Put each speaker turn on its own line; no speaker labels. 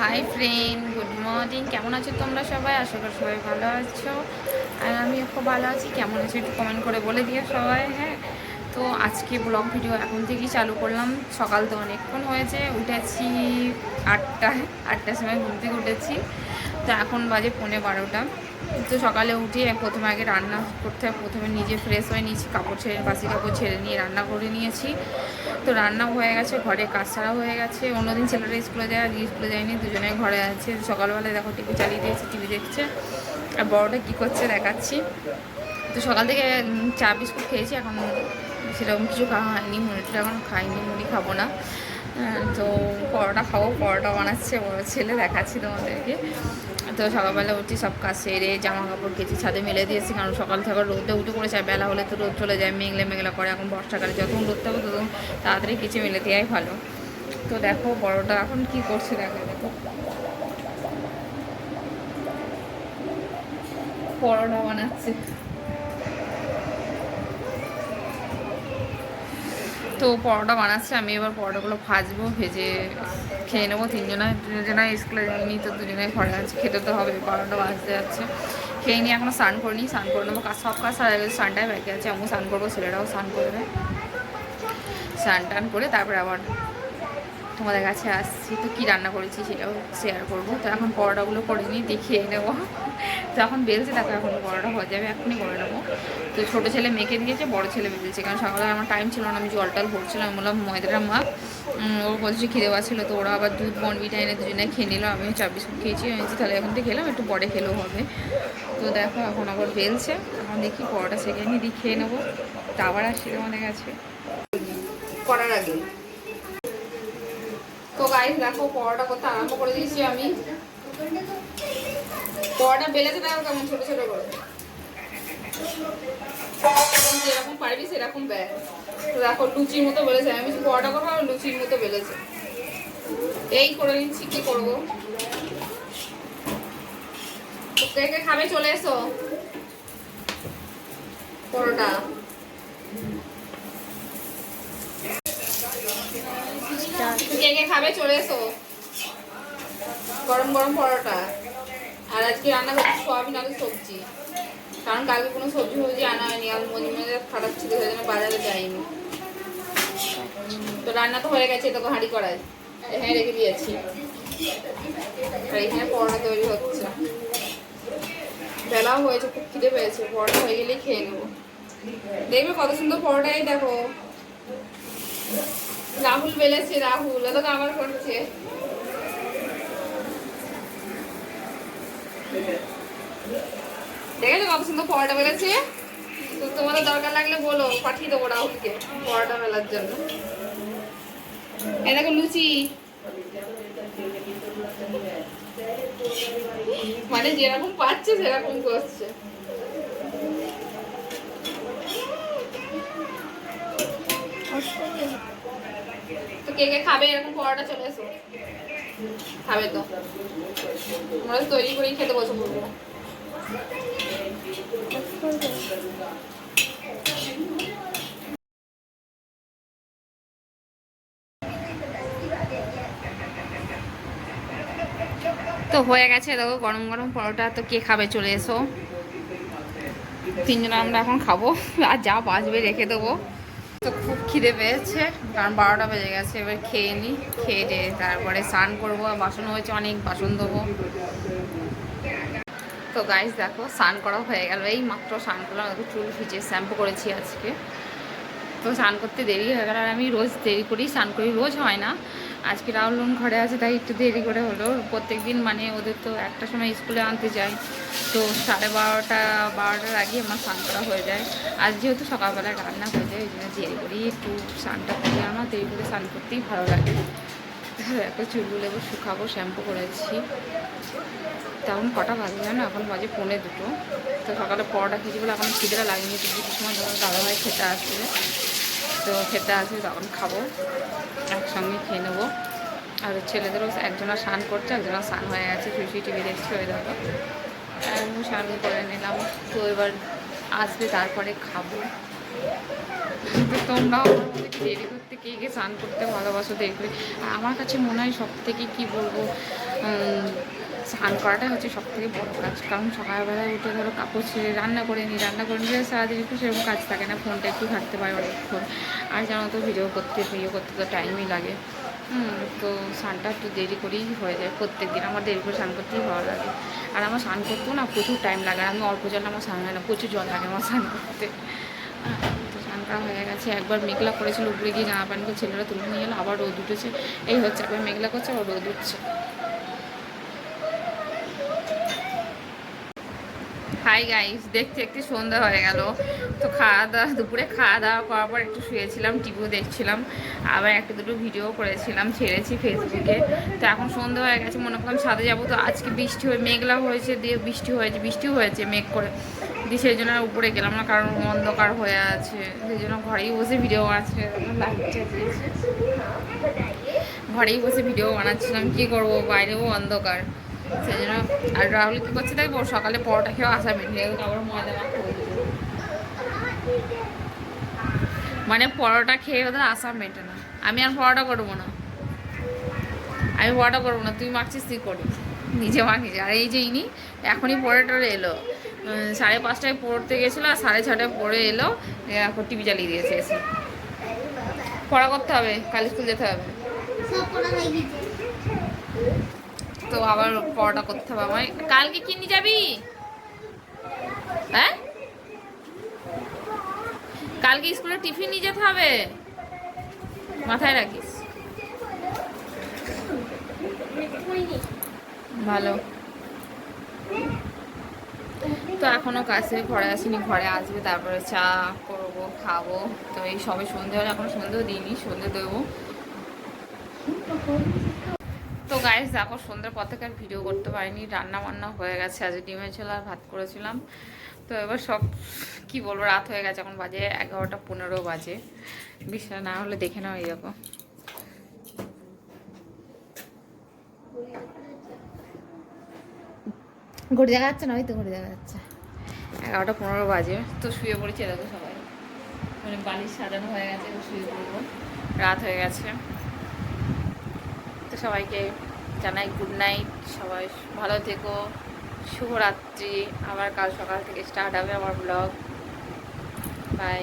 Hi friend good morning কেমন আছো তোমরা সবাই? আশা করি সবাই ভালো আছো। আর আমি খুব ভালো আছি। কেমন আছো একটু কমেন্ট করে বলে দিও সবাই হ্যাঁ? তো আজকে ব্লগ ভিডিও এখন থেকেই চালু করলাম। সকাল তো অনেকক্ষণ হয়েছে। উঠেছি আটটায়। আটটার সময় ঘুম থেকে উঠেছি। তো এখন বাজে পৌনে বারোটা। তো সকালে উঠে প্রথমে আগে রান্না করতে প্রথমে নিজে ফ্রেশ হয়ে নিয়েছি, কাপড় ছেড়ে, বাসি কাপড় ছেড়ে নিয়ে রান্না করে নিয়েছি। তো রান্নাও হয়ে গেছে, ঘরে কাজ ছাড়া হয়ে গেছে। অন্যদিন ছেলেরা স্কুলে যায় আজকে স্কুলে যায়নি, দুজনে ঘরে আছে। সকালবেলায় দেখো টিভি চালিয়ে দিয়েছে টিভি দেখছে। আর বড়োটা কী করছে দেখাচ্ছি। তো সকাল থেকে চা বিস্কুট খেয়েছি, এখন সেরকম কিছু খাওয়া হয়নি মুড়িটা এখন খাইনি, মুড়ি খাব না। তো পরোটা খাব, পরোটা বানাচ্ছে, বড় ছেলে দেখাচ্ছি তোমাদেরকে। তো সকালবেলা উঠি, সব কাজ সেরে জামা কাপড় কেচে ছাদে মেলে দিয়েছি, কারণ সকাল থেকে রোদে উঠে পড়েছে, আর বেলা হলে তো রোদ চলে যায়, মেঘলে মেঘলা করে, এখন বর্ষাকালে যতক্ষণ রোদ থাকবে ততক্ষণ তাড়াতাড়ি কেচে মেলে দেওয়াই ভালো। তো দেখো বড়টা এখন কি করছে, দেখো দেখো। পরোটা বানাচ্ছে। তো পরোটা বানাচ্ছে, আমি এবার পরোটাগুলো ভাজবো, ভেজে খেয়ে নেব। তিনজনায় দুজনায় স্কুলে যাইনি তো দুজনায় ঘরে আছে, খেতে তো হবে, পরোটা ভাজতে যাচ্ছে। খেয়ে নিয়ে এখনও স্নান করিনি, স্নান করে নেব, কাজ সব কাজ সারা গেছে, স্নানটাই বাকি আছে, আমিও স্নান করব, ছেলেরাও স্নান করবে। স্নান টান করে তারপরে আবার তোমাদের কাছে আসছি, তো কী রান্না করেছি সেটাও শেয়ার করব। তো এখন পরোটাগুলো করে নিই দেখিয়ে নেব। যখন বেলছে দেখো এখন পরোটা হয়ে যাবে এখনই করে নেব। তো ছোটো ছেলে মেখে দিয়েছে বড় ছেলে বেলছে কারণ সকালে আমার টাইম ছিল না আমি জল টল ভরছিলাম বললাম ময়দাটা উম, ওর বলছে খিদে পাচ্ছিলো তো ওরা আবার দুধ বনবিটা এনে দুজনে খেয়ে নিল আমি চা বিস্কুট খেয়েছি আমি তাহলে এখন থেকে খেলাম একটু পরে খেলেও হবে। তো দেখো এখন আবার বেলছে এখন দেখি পরোটা সেকে নিয়ে দিয়ে খেয়ে নেব। তা আবার আসছি তোমাদের কাছে করার আগে। তো গাইস দেখো পরোটা করতে আরম্ভ করে দিয়েছি আমি। পরোটা বেলেতে দেখো কেমন ছোট ছোট করে? যেরকম পারবি সেরকম তো লুচির মতো বেলেছে, আমি লুচির মতো বেলেছে। এই করে নিচ্ছি করব? খাবে চলে এসো। পরোটা। খাবে চলে এসো। গরম গরম পরোটা। আর আজকে রান্না করছি সোয়াবিন আলু সবজি। কারণ কালকে কোনো সবজি ফবজি আনা হয়নি, আর মনে খারাপ ছিল সেই জন্য বাজারে যাইনি। তো রান্না তো হয়ে গেছে তোকে হাঁড়ি করাই হ্যাঁ রেখে দিয়েছি। আর এখানে পরোটা তৈরি হচ্ছে। বেলাও হয়েছে, খুব খিদে পেয়েছে, পরোটা হয়ে গেলেই খেয়ে নেব। দেখবে কত সুন্দর পরোটাই দেখো। রাহুল বেলেছে, রাহুল, ও তো আমার করছে। দেখেছ কত সুন্দর পরোটা বেলেছে তো তোমাদের দরকার লাগলে বলো, পাঠিয়ে দেবো রাহুলকে পরোটা মেলার জন্য। এই দেখো লুচি। মানে যেরকম পাচ্ছে, সেরকম করছে। তো কে কে খাবে, এরকম পরোটা চলে এসো। খাবে তো। আমরা তো তৈরি করেই খেতে বসে পড়ব। তো হয়ে গেছে দেখো, গরম গরম পরোটা। তো কে খাবে চলে এসো। তিনজন আমরা এখন খাব। আর যা বাঁচবে রেখে দেবো। তো খুব খিদে পেয়েছে, কারণ বারোটা বেজে গেছে, এবার খেয়ে নিই খেয়ে দিয়ে তারপরে স্নান করব বাসন হয়েছে অনেক, বাসন দেবো তো গাইস দেখো, স্নান করা হয়ে গেল, এই মাত্র স্নান করলাম চুল ভিজে, শ্যাম্পু করেছি আজকে। তো স্নান করতে দেরি হয়ে গেল, আর আমি রোজ দেরি করি, স্নান করি, রোজ হয় না। আজকে রাহুল বোন ঘরে আছে, তাই একটু দেরি করে হলো। প্রত্যেক দিন মানে ওদের তো একটা সময় স্কুলে আনতে যাই তো সাড়ে বারোটা, বারোটার আগে আমার স্নান করা হয়ে যায়। আজ যেহেতু সকালবেলায় রান্না হয়ে যায়, ওই জন্য দেরি করি, একটু স্নানটা করি আমার দেরি করে স্নান করতেই ভালো লাগে। দেখো চুলগুলো এবার শুকাবো, শ্যাম্পু করেছি। তেমন কটা বাজে জানো? এখন বাজে পৌনে দুটো। তো সকালে পরোটা খেয়েছি বলে এখন খিদেটা লাগেনি। দুটোর সময় ধরো দাদাভাই খেতে আসবে তো খেতে আসবে তখন খাব। একসঙ্গে খেয়ে নেব। আর ছেলেদেরও একজনা স্নান করছে, একজনা স্নান হয়ে গেছে। শুয়ে টিভি দেখছে ওই দেখো। আমি স্নান করে নিলাম। তো এবার আসবে, তারপরে খাব। তো তোমরাও দেরি করতে কে কে স্নান করতে ভালোবাসো দেখবে। আমার কাছে মনে হয় সব থেকে কী বলব স্নান করাটাই হচ্ছে সব থেকে বড়ো কাজ। কারণ সকালবেলায় উঠে ধরো কাপড় ছেড়ে রান্না করে নিই রান্না করে নিলে সারাদিন একটু সেরকম কাজ থাকে না ফোনটা একটু ঘাটতে পারে অনেকক্ষণ। আর জানো তো ভিডিও করতে ভিডিও করতে তো টাইমই লাগে। তো স্নানটা একটু দেরি করেই হয়ে যায় প্রত্যেক দিন আমার দেরি করে স্নান করতেই ভালো লাগে। আর আমার স্নান করতেও না প্রচুর টাইম লাগে আমি অল্প জল আমার স্নান হয় না প্রচুর জল লাগে আমার স্নান করতে। হ্যাঁ, তো স্নান করা হয়ে গেছে একবার মেঘলা করেছিল উপরে গিয়ে জামা প্যান্টগুলো ছেলেরা তুলে নিয়ে এলো আবার রোদ উঠেছে। এই হচ্ছে একবার মেঘলা করছে আবার রোদ উঠছে। হাই গাইস, দেখতে দেখতে সন্ধ্যা হয়ে গেল। তো খাওয়া দাওয়া, দুপুরে খাওয়া দাওয়া করার পর একটু শুয়েছিলাম টিভিও দেখছিলাম। আবার একটা দুটো ভিডিও করেছিলাম, ছেড়েছি ফেসবুকে তো এখন সন্ধ্যা হয়ে গেছে, মনে করলাম ছাদে যাব। তো আজকে বৃষ্টি হয়ে, মেঘলা হয়েছে দিয়ে বৃষ্টি হয়েছে বৃষ্টিও হয়েছে মেঘ করে। দিয়ে সেই জন্য উপরে গেলাম না, কারণ অন্ধকার হয়ে আছে। সেই জন্য ঘরেই বসে ভিডিও আছে ঘরেই বসে ভিডিও বানাচ্ছিলাম, কি করব? বাইরেও অন্ধকার। সেই জন্য আর রাহুল কী করছে দেখব? সকালে পরোটা খেয়েও আসা মিটিয়ে আবার ময়দা। মানে পরোটা খেয়ে ওদের আসা মেটে না। আমি আর পরোটা করব না। আমি পরোটা করব না। তুই মাখছিস তুই করিস। নিজে মাখিস আর এই যে ইনি এখনই পরোটা এলো। সাড়ে পাঁচটায় পড়তে গেছিল আর সাড়ে ছটায় পড়ে এলো। এখন টিভি চালিয়ে দিয়েছে এসে। পড়া করতে হবে। কাল স্কুল যেতে হবে।
করা
তো আবার পড়াটা করতে হবে আমায়। কালকে কি নিয়ে যাবি? হ্যাঁ? কালকে স্কুলে টিফিন নিয়ে যেতে হবে? মাথায় রাখিস। ভালো। তো এখনও কাছে ঘরে আসিনি, ঘরে আসবে, তারপরে চা করব, খাব। তো এই সবে সন্ধে হলে, এখনও সন্ধেও দিইনি, সন্ধে দেবো। গাইস দেখো সন্ধ্যের পর থেকে আর ভিডিও করতে পারিনি। রান্না বান্না হয়ে গেছে আজ ডিমের ঝোলা আর ভাত করেছিলাম। তো এবার সব কি বলব রাত হয়ে গেছে এখন বাজে এগারোটা পনেরো বাজে। বিশ্বাস না হলে দেখে নাও এরকম ঘড়ি দেখা যাচ্ছে না? ওই তো ঘড়ি দেখা যাচ্ছে। এগারোটা পনেরো বাজে তো শুয়ে পড়েছি দেখো সবাই। মানে বালিশ সাজানো হয়ে গেছে শুয়ে পড়ব। রাত হয়ে গেছে। তো সবাইকে জানাই গুড নাইট সবাই ভালো থেকো, শুভরাত্রি, আবার কাল সকাল থেকে স্টার্ট হবে আমার ব্লগ বাই